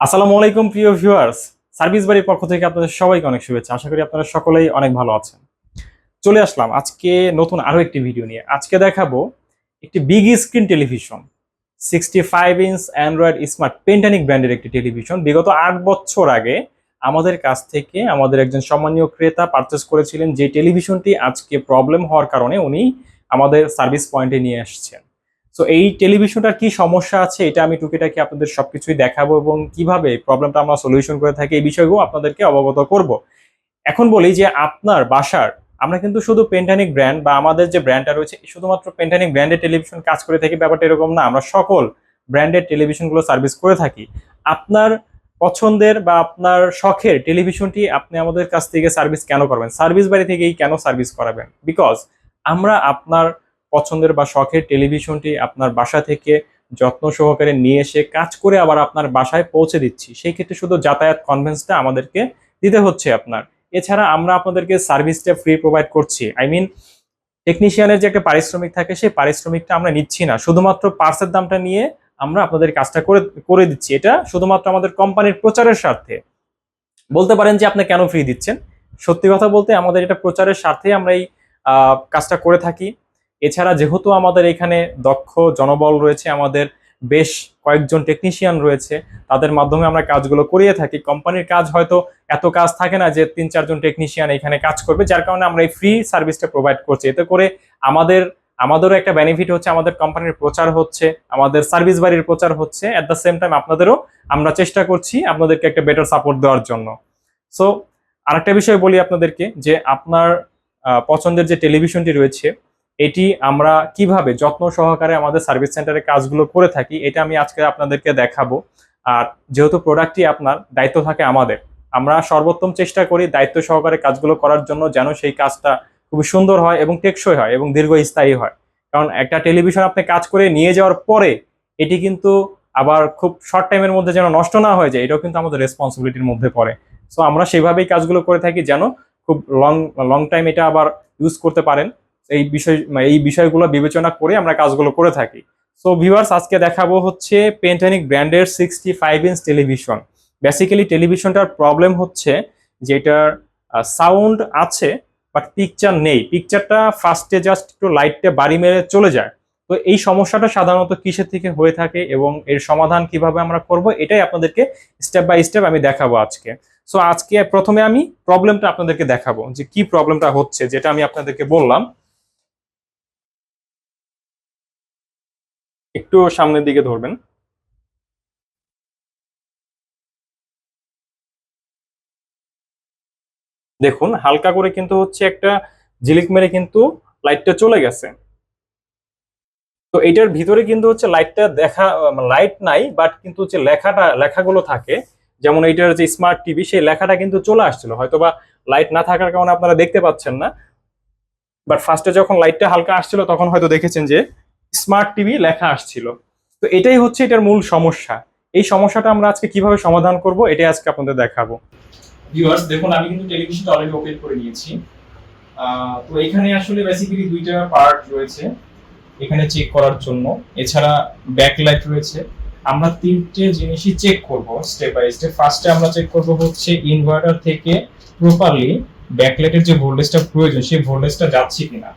আসসালামু আলাইকুম, প্রিয় ভিউয়ার্স। সার্ভিস বাড়ির পক্ষ থেকে আপনাদের সবাইকে অনেক শুভেচ্ছা। আশা করি আপনারা সকলেই অনেক ভালো আছেন। চলে আসলাম আজকে নতুন আরও একটি ভিডিও নিয়ে। আজকে দেখাবো একটি big screen television sixty five inch Android smart Pentanic ব্র্যান্ডের একটি টেলিভিশন বিগত আট বছর আগে আমাদের কাছ থেকে আমাদের একজন সম্মানীয় ক্রেতা পারচেস করেছিলেন যে টেলিভিশনটি আজকে প্রবলেম হওয়ার কারণে উনি আমাদের সার্ভিস পয়েন্টে নিয়ে আসছেন সো এই টেলিভিশনটার কি সমস্যা আছে? এটা আমি টুকিটাকি আপনাদের সবকিছুই দেখাবো এবং কীভাবে প্রবলেমটা আমরা সলিউশন করে থাকি এই বিষয়গুলো আপনাদেরকে অবগত করব। এখন বলি যে আপনার বাসার, আমরা কিন্তু শুধু পেন্টানিক ব্র্যান্ড বা আমাদের যে ব্র্যান্ডটা রয়েছে, শুধুমাত্র পেন্টানিক ব্র্যান্ডের টেলিভিশন কাজ করে থাকি, ব্যাপারটা এরকম না। আমরা সকল ব্র্যান্ডের টেলিভিশনগুলো সার্ভিস করে থাকি। আপনার পছন্দের বা আপনার শখের টেলিভিশনটি আপনি আমাদের কাছ থেকে সার্ভিস কেন করবেন? সার্ভিস বাড়ি থেকেই কেন সার্ভিস করাবেন? বিকজ আমরা আপনার পছন্দের বা শখের টেলিভিশনটি আপনার বাসা থেকে যত্ন সহকারে নিয়ে এসে কাজ করে আবার আপনার বাসায় পৌঁছে দিচ্ছি। সেই ক্ষেত্রে শুধু যাতায়াত কনভেন্সটা আমাদেরকে দিতে হচ্ছে আপনার। এছাড়া আমরা আপনাদেরকে সার্ভিসটা ফ্রি প্রোভাইড করছি। আই মিন টেকনিশিয়ানের যে একটা পারিশ্রমিক থাকে, সেই পারিশ্রমিকটা আমরা নিচ্ছি না। শুধুমাত্র পার্সের দামটা নিয়ে আমরা আপনাদের কাজটা করে করে দিচ্ছি। এটা শুধুমাত্র আমাদের কোম্পানির প্রচারের স্বার্থে। বলতে পারেন যে আপনি কেন ফ্রি দিচ্ছেন? সত্যি কথা বলতে আমাদের এটা প্রচারের স্বার্থে আমরা এই কাজটা করে থাকি। এছাড়া যেহেতু আমাদের এখানে দক্ষ জনবল রয়েছে, আমাদের বেশ কয়েকজন টেকনিশিয়ান রয়েছে, তাদের মাধ্যমে আমরা কাজগুলো করিয়ে থাকি। কোম্পানির কাজ হয়তো এত কাজ থাকে না যে তিন চারজন টেকনিশিয়ান এখানে কাজ করবে, যার কারণে আমরা এই ফ্রি সার্ভিসটা প্রোভাইড করছি। এতে করে আমাদের, আমাদেরও একটা বেনিফিট হচ্ছে, আমাদের কোম্পানির প্রচার হচ্ছে, আমাদের সার্ভিস বাড়ির প্রচার হচ্ছে। অ্যাট দ্য সেম টাইম আপনাদেরও আমরা চেষ্টা করছি আপনাদেরকে একটা বেটার সাপোর্ট দেওয়ার জন্য। সো আরেকটা বিষয় বলি আপনাদেরকে, যে আপনার পছন্দের যে টেলিভিশনটি রয়েছে এটি আমরা কীভাবে যত্ন সহকারে আমাদের সার্ভিস সেন্টারে কাজগুলো করে থাকি, এটা আমি আজকে আপনাদেরকে দেখাবো। আর যেহেতু প্রোডাক্টটি আপনার, দায়িত্ব থাকে আমাদের, আমরা সর্বোত্তম চেষ্টা করি দায়িত্ব সহকারে কাজগুলো করার জন্য যেন সেই কাজটা খুবই সুন্দর হয় এবং টেকসই হয় এবং দীর্ঘস্থায়ী হয়। কারণ একটা টেলিভিশন আপনি কাজ করে নিয়ে যাওয়ার পরে এটি কিন্তু আবার খুব শর্ট টাইমের মধ্যে যেন নষ্ট না হয়ে যায়, এটাও কিন্তু আমাদের রেসপন্সিবিলিটির মধ্যে পড়ে। সো আমরা সেভাবেই কাজগুলো করে থাকি যেন খুব লং লং টাইম এটা আবার ইউজ করতে পারেন। এই বিষয় এই বিষয়গুলো বিবেচনা করে আমরা কাজগুলো করে থাকি। সো ভিউয়ার্স আজকে দেখাবো হচ্ছে পেন্টানিক ব্র্যান্ডের sixty five inch television basically টেলিভিশনটার problem হচ্ছে যেটার সাউন্ড আছে বাট পিকচার নেই। পিকচারটা ফার্স্টে জাস্ট একটু লাইটটা বাড়ি মেরে চলে যায়। তো এই সমস্যাটা সাধারণত কিসের থেকে হয়ে থাকে এবং এর সমাধান কীভাবে আমরা করব, এটাই আপনাদেরকে স্টেপ বাই স্টেপ আমি দেখাবো আজকে। সো আজকে প্রথমে আমি প্রবলেমটা আপনাদেরকে দেখাবো, যে কি প্রবলেমটা হচ্ছে, যেটা আমি আপনাদেরকে বললাম। একটু সামনের দিকে ধরবেন। দেখুন, হালকা করে কিন্তু হচ্ছে একটা ঝিলিক মেরে কিন্তু লাইটটা চলে গেছে। তো এটার ভিতরে কিন্তু হচ্ছে লাইটটা দেখা লাইট নাই বাট কিন্তু হচ্ছে লেখাটা, লেখাগুলো থাকে। যেমন এইটার যে স্মার্ট টিভি সেই লেখাটা কিন্তু চলে আসছিল। হয়তোবা লাইট না থাকার কারণে আপনারা দেখতে পাচ্ছেন না। বাট ফার্স্টে যখন লাইটটা হালকা আসছিল, তখন হয়তো দেখেছেন যে স্মার্ট টিভি লেখা আসছিল। তো এটাই হচ্ছে এটার মূল সমস্যা। এই সমস্যাটা আমরা আজকে কীভাবে সমাধান করব, এটাই আজকে আপনাদের দেখাবো। ভিউয়ার্স দেখুন, আমি কিন্তু টেলিভিশনটা অলরেডি ওপেন করে নিয়েছি। তো এখানে আসলে বেসিক্যালি দুইটা পার্ট রয়েছে, এখানে চেক করার জন্য। এছাড়া ব্যাকলাইট রয়েছে। আমরা তিনটে জিনিসই চেক করব স্টেপ বাই স্টেপ ফার্স্টে আমরা চেক করব হচ্ছে ইনভার্টার থেকে প্রপারলি ব্যাকলাইটের যে ভোল্টেজটা প্রয়োজন, সেই ভোল্টেজটা যাচ্ছে কিনা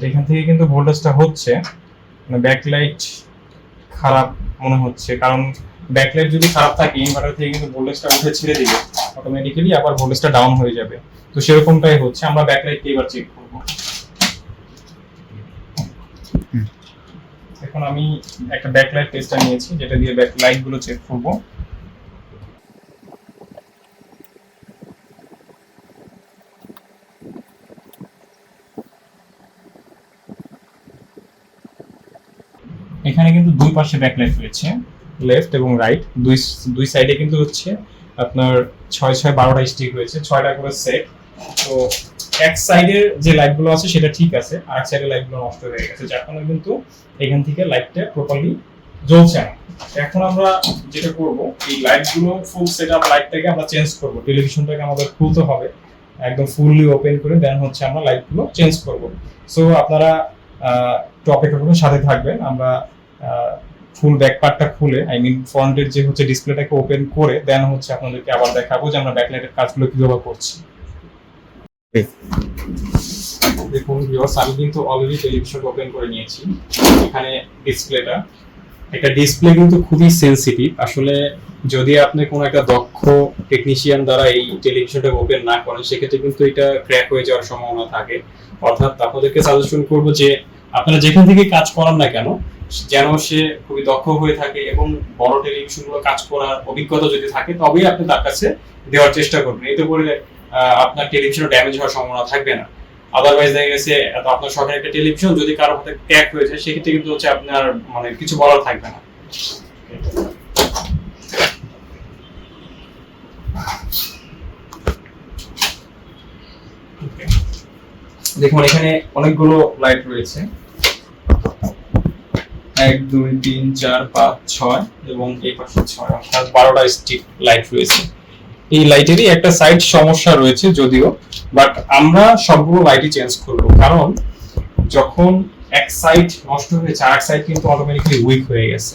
তো এখান থেকে কিন্তু ভোল্টেজটা হচ্ছে মানে ব্যাকলাইট খারাপ মনে হচ্ছে। কারণ ব্যাকলাইট যদি খারাপ থাকে ইনভার্টার থেকে কিন্তু ভোল্টেজটা উঠে ছেড়ে দিবে। অটোমেটিক্যালি আবার ভোল্টেজটা ডাউন হয়ে যাবে। তো সেরকমটাই হচ্ছে। আমরা ব্যাকলাইটকে এবার চেক করব। এখন আমি একটা ব্যাকলাইট টেস্টার নিয়েছি যেটা দিয়ে ব্যাকলাইটগুলো চেক করব। এখানে কিন্তু দুই পাশে ব্যাকলাইট রয়েছে। লেফট এবং রাইট দুই দুই সাইডে কিন্তু হচ্ছে আপনার ছয় ছয় বারোটা স্টিক রয়েছে ছয়টা করে সেট তো এক সাইডের যে লাইটগুলো আছে সেটা ঠিক আছে আর এক সাইডের লাইটগুলো নষ্ট হয়ে গেছে যার কারণে কিন্তু এখান থেকে লাইটটা প্রপারলি জ্বলছে না। এখন আমরা যেটা করব এই লাইটগুলো ফুল সেট আপ লাইটটাকে আমরা চেঞ্জ করব। টেলিভিশনটাকে আমাদের খুলতে হবে একদম ফুললি ওপেন করে দেন হচ্ছে আমরা লাইটগুলো চেঞ্জ করব। সো আপনারা একটু অপেক্ষা সাথে থাকবেন। আমরা ফুল ব্যাক পার্টটা খুলে আই মিন ফ্রন্টের যে হচ্ছে ডিসপ্লেটাকে ওপেন করে দেন হচ্ছে আপনাদেরকে আবার দেখাবো যে আমরা ব্যাকলাইটের কাজগুলো কীভাবে করছি। দেখুন ভিউয়ার্স আমি কিন্তু অলরেডি টেলিভিশন ওপেন করে নিয়েছি। এখানে ডিসপ্লেটা একটা ডিসপ্লে কিন্তু খুবই সেনসিটিভ আসলে যদি আপনি কোনো একটা দক্ষ টেকনিশিয়ান দ্বারা এই টেলিভিশনটা ওপেন না করেন, সেক্ষেত্রে কিন্তু এটা ক্র্যাক হয়ে যাওয়ার সম্ভাবনা থাকে। অর্থাৎ আপনাদেরকে সাজেশন করব যে আপনারা যেখান থেকে কাজ করান না কেন, যেন সে খুবই দক্ষ হয়ে থাকে এবং বড় টেলিভিশনগুলো কাজ করার অভিজ্ঞতা যদি থাকে, তবেই আপনি তার কাছে দেওয়ার চেষ্টা করবেন। এতে করে আপনার টেলিভিশন ড্যামেজ হওয়ার সম্ভাবনা থাকবে না। আদারওয়াইজ দেখা গেছে আপনার সরকারি একটা টেলিভিশন যদি কারও হাতে ট্যাগ হয়ে যায়, সেক্ষেত্রে কিন্তু হচ্ছে আপনার মানে কিছু বলার থাকবে না। দেখুন, এখানে অনেকগুলো লাইট রয়েছে। এক, দুই, তিন, চার, পাঁচ, ছয় এবং এই পাশে ছয়, অর্থাৎ বারোটা স্টিক লাইট রয়েছে। এই লাইটেরই একটা সাইড সমস্যা রয়েছে যদিও বাট আমরা সবগুলো লাইটই চেঞ্জ করব। কারণ যখন এক সাইড নষ্ট হয়েছে আর এক সাইড কিন্তু অটোমেটিকলি উইক হয়ে গেছে।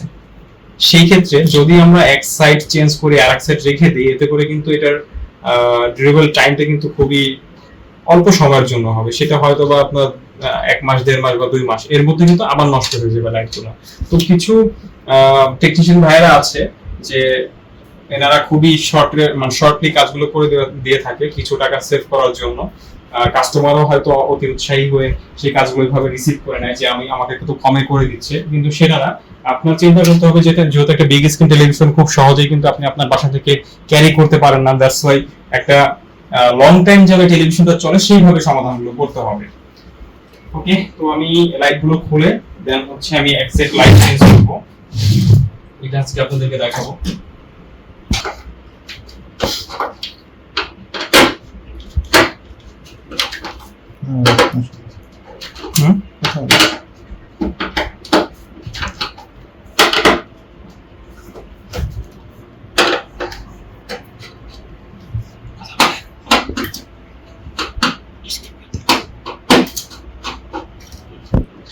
সেই ক্ষেত্রে যদি আমরা এক সাইড চেঞ্জ করি আর এক সাইড রেখে দিই, এতে করে কিন্তু এটার ডিউরেবল টাইমটা কিন্তু খুবই অল্প সময়ের জন্য হবে। সেটা হয়তো বা আপনার এক মাস, দেড় মাস বা দুই মাস। এর মধ্যে কিন্তু আবার নষ্ট হয়ে যাবে লাইটগুলো। তো কিছু টেকনিশিয়ান ভাইয়েরা আছে যে এনারা খুবই শর্ট মানে শর্টলি কাজগুলো করে দিয়ে থাকে কিছু টাকা সেভ করার জন্য। কাস্টমারও হয়তো অতি উৎসাহী হয়ে সেই কাজগুলো এইভাবে রিসিভ করে নেয় যে আমি, আমাকে একটু কমে করে দিচ্ছে। কিন্তু না আপনার চিন্তা করতে হবে যে যেহেতু একটা বিগ স্ক্রিন টেলিভিশন খুব সহজেই কিন্তু আপনি আপনার বাসা থেকে ক্যারি করতে পারেন না। দ্যাটস ওয়াই একটা লং টাইম যাবে টেলিভিশনটা চলে, সেইভাবে সমাধানগুলো করতে হবে। ওকে তো আমি লাইটগুলো খুলে দেন হচ্ছে আমি এক লাইট চেঞ্জ করব। এটা আজকে আপনাদেরকে দেখাবো হুম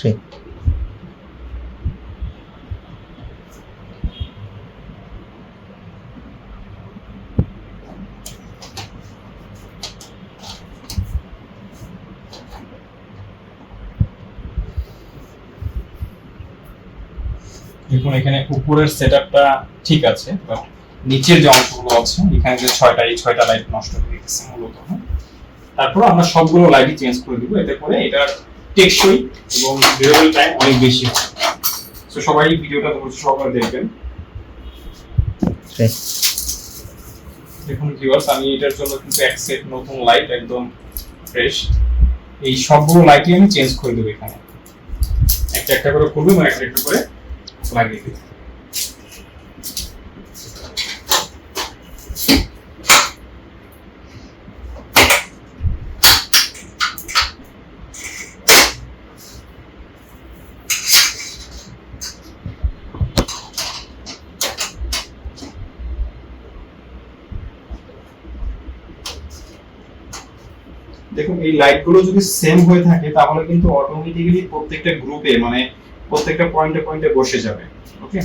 Sí. দেখুন এখানে উপরের সেটআপটা ঠিক আছে বাট নিচের যে অংশগুলো আছে এখানে যে ছয়টা এই ছয়টা লাইট নষ্ট হয়ে গেছে মূলত হ্যাঁ। তারপর আমরা সবগুলো লাইটই চেঞ্জ করে দিব এতে করে এটার টেকসই এবং ডিউরেবল টাইম অনেক বেশি হবে তো সবাই ভিডিওটা ধৈর্য সহকারে দেখবেন. দেখুন ভিউয়ার্স আমি এটার জন্য কিন্তু এক সেট নতুন লাইট একদম ফ্রেশ এই সবগুলো লাইটই আমি চেঞ্জ করে দেবো এখানে একটা একটা করে করব এবং একটা একটা করে লাগিয়ে দেখুন এই লাইটগুলো যদি সেম হয়ে থাকে তাহলে কিন্তু অটোমেটিক্যালি প্রত্যেকটা গ্রুপে মানে প্রত্যেকটা পয়েন্টে পয়েন্টে বসে যাবে ওকে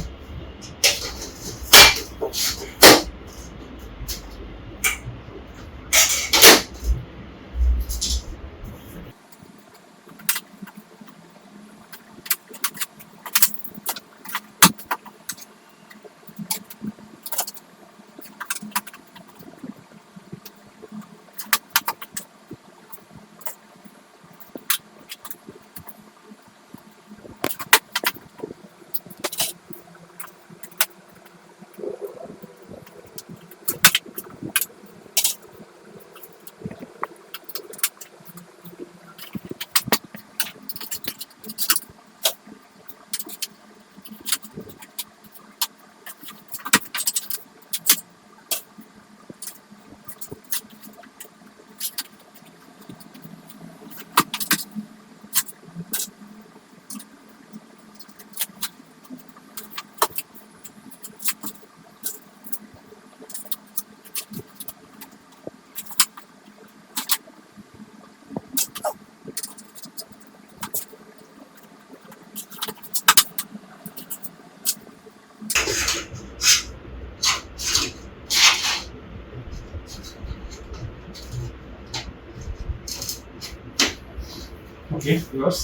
ওকে ভিউয়ার্স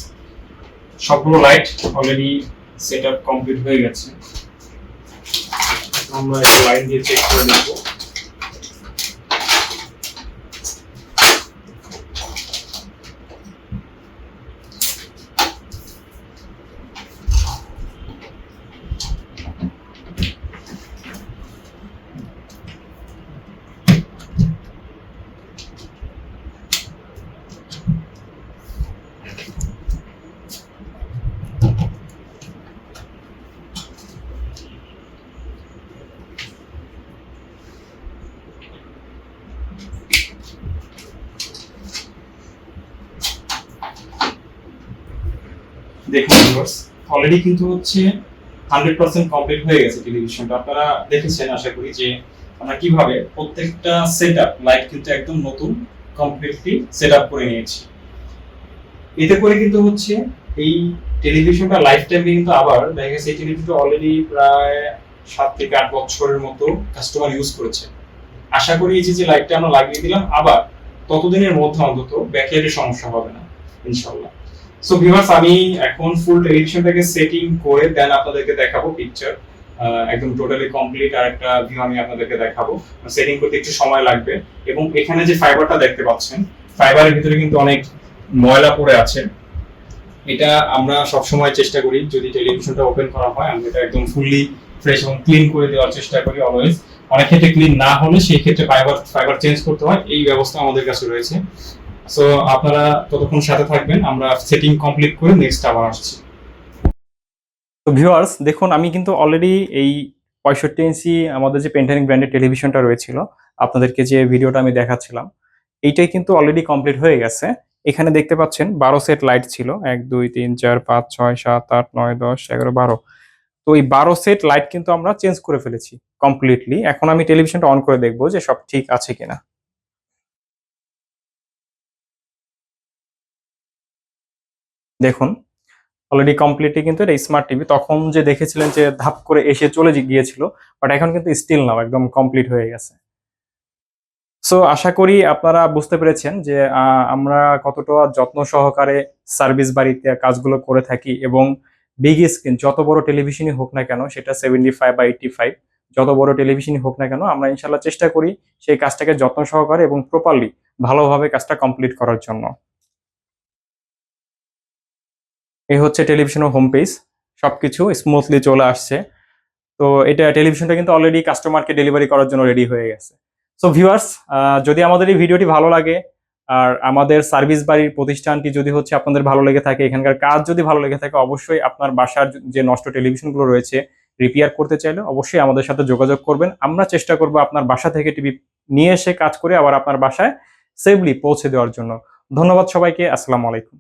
সবগুলো light already set up complete হয়ে গেছে। আমরা লাইন দিয়ে চেক করে দেখব। দেখুন অলরেডি কিন্তু হচ্ছে হান্ড্রেড পার্সেন্ট কমপ্লিট হয়ে গেছে টেলিভিশনটা আপনারা দেখেছেন, আশা করি যে আমরা কীভাবে প্রত্যেকটা সেট আপ লাইট কিন্তু একদম নতুন কমপ্লিটলি সেট আপ করে নিয়েছি। এতে করে কিন্তু হচ্ছে এই টেলিভিশনটা লাইফ টাইমে কিন্তু আবার, দেখা গেছে এই টেলিভিশনটা অলরেডি প্রায় সাত থেকে আট বছরের মতো কাস্টমার ইউজ করেছে। আশা করি এই যে লাইটটা আমরা লাগিয়ে দিলাম, আবার ততদিনের মধ্যে অন্তত ব্যাকলাইটের সমস্যা হবে না ইনশাল্লাহ সো ভিউয়ার্স আমি এখন ফুল টেলিভিশনটাকে সেটিং করে দেন আপনাদেরকে দেখাবো পিকচার একদম টোটালি কমপ্লিট আর একটা ভিউ আমি আপনাদেরকে দেখাবো। সেটিং করতে একটু সময় লাগবে। এবং এখানে যে ফাইবারটা দেখতে পাচ্ছেন ফাইবারের ভিতরে কিন্তু অনেক ময়লা পড়ে আছে। এটা আমরা সব সময় চেষ্টা করি, যদি টেলিভিশনটা ওপেন করা হয়, আমরা এটা একদম ফুললি ফ্রেশ এবং ক্লিন করে দেওয়ার চেষ্টা করি অলওয়েজ অনেক ক্ষেত্রে ক্লিন না হলে সেই ক্ষেত্রে ফাইবার ফাইবার চেঞ্জ করতে হয়। এই ব্যবস্থা আমাদের কাছে রয়েছে। সো আপনারা ততক্ষণ সাথে থাকবেন, আমরা সেটিং কমপ্লিট করে নেক্সট আবার আসছি। তো ভিউয়ার্স দেখুন, আমি কিন্তু অলরেডি এই পঁয়ষট্টি ইঞ্চি আমাদের যে পেন্টানিক ব্র্যান্ডের টেলিভিশনটা রয়েছিল, আপনাদেরকে যে ভিডিওটা আমি দেখাচ্ছিলাম, এইটাই কিন্তু অলরেডি কমপ্লিট হয়ে গেছে। এখানে দেখতে পাচ্ছেন, বারো সেট লাইট ছিল, এক, দুই, তিন, চার, পাঁচ, ছয়, সাত, আট, নয়, দশ, এগারো, বারো। তো এই বারো সেট লাইট কিন্তু আমরা চেঞ্জ করে ফেলেছি কমপ্লিটলি এখন আমি টেলিভিশনটা অন করে দেখব যে সব ঠিক আছে কিনা। দেখুন অলরেডি কমপ্লিটলি কিন্তু এটা স্মার্ট টিভি তখন যে দেখেছিলেন যে ধাপ করে এসে চলে গিয়েছিল বাট এখন কিন্তু স্টিল নাও একদম কমপ্লিট হয়ে গেছে। সো আশা করি আপনারা বুঝতে পেরেছেন যে আমরা কতটা যত্ন সহকারে সার্ভিস বাড়িতে কাজগুলো করে থাকি এবং বিগ স্ক্রিন যত বড় টেলিভিশনই হোক না কেন, সেটা সেভেন্টি ফাইভ বা এইটটি ফাইভ যত বড় টেলিভিশনই হোক না কেন, আমরা ইনশাল্লাহ চেষ্টা করি সেই কাজটাকে যত্ন সহকারে এবং প্রপারলি ভালোভাবে কাজটা কমপ্লিট করার জন্য। এই হচ্ছে টেলিভিশনের হোম পেজ সবকিছু স্মুথলি চলে আসছে। তো এটা টেলিভিশনটা কিন্তু অলরেডি কাস্টমারকে ডেলিভারি করার জন্য রেডি হয়ে গেছে। সো ভিউয়ার্স যদি আমাদের এই ভিডিওটি ভালো লাগে, আর আমাদের সার্ভিস বাড়ির প্রতিষ্ঠানটি যদি হচ্ছে আপনাদের ভালো লেগে থাকে, এখানকার কাজ যদি ভালো লেগে থাকে, অবশ্যই আপনার বাসার যে নষ্ট টেলিভিশনগুলো রয়েছে রিপেয়ার করতে চাইলে অবশ্যই আমাদের সাথে যোগাযোগ করবেন। আমরা চেষ্টা করব আপনার বাসা থেকে টিভি নিয়ে এসে কাজ করে আবার আপনার বাসায় সেফলি পৌঁছে দেওয়ার জন্য। ধন্যবাদ সবাইকে, আসসালামু আলাইকুম।